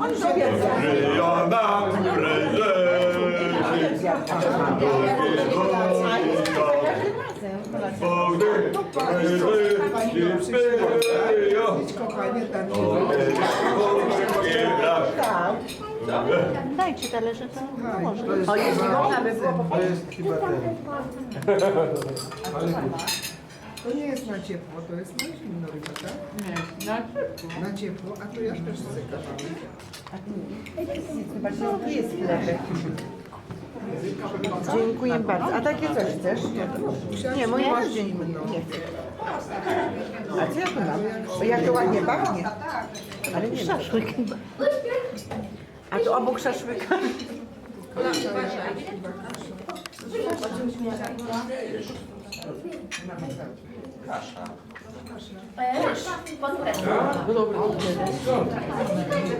On już obiecał. Żyją nam prezenty. Kochanie, tam Dajcie talerze, to może. to O, jeśli można by było To jest chyba ten. To nie jest na ciepło, to jest na zimno ryba, tak? Nie, na ciepło. Na ciepło, a to ja też chcę kawałek. Zobaczcie, tu jest chlebek. Dziękuję bardzo. A takie coś chcesz? Nie, moje też dziękuję. Nie chcę. A co ja tu mam? Bo jak to ładnie pachnie. Ale nie. Szaszłyk. A tu obok szaszłyka. Kasza. Pod presją.